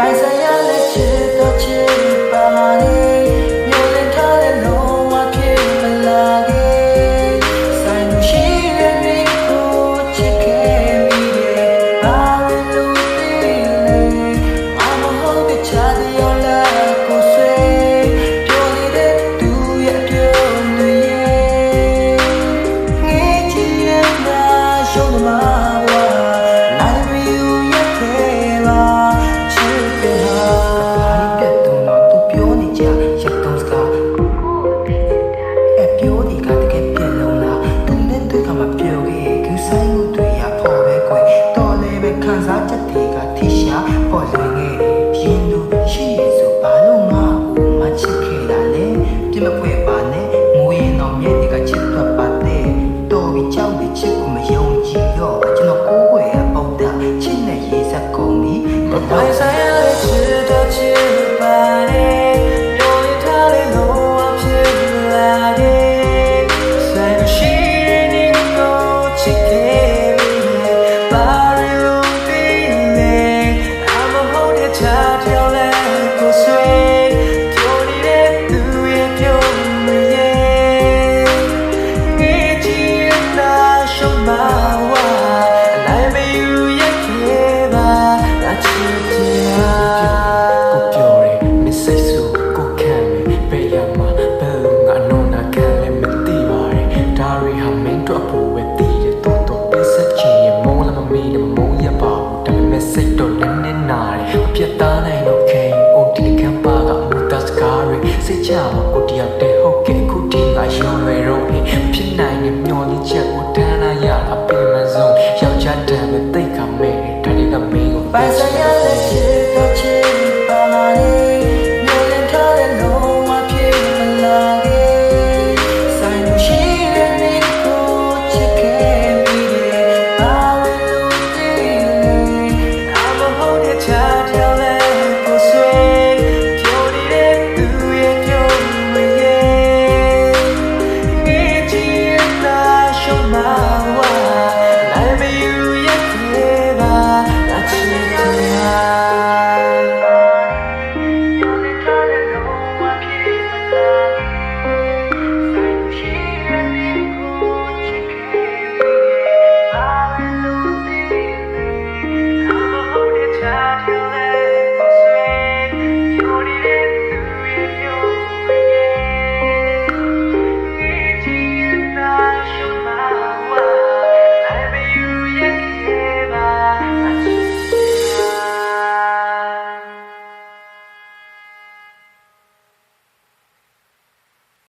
ပိုင်ဆိုင်ရလက်ချစ်တော့ချစ်ပါနေ ပြစ်မဖွဲ့ပါနဲ့မိုးရင်တော့မြေတွေကချစ်သွက်ပါတဲ့တော်ပြီးကြောက်ပြီးချစ်ကိုမယုံကြည်တော့ကျွန်တော်ကိုယ်ွယ်အပေါက်တာချစ်နဲ့ရေစက်ကုန်ပြီမပိုင်ဆိုင် じ。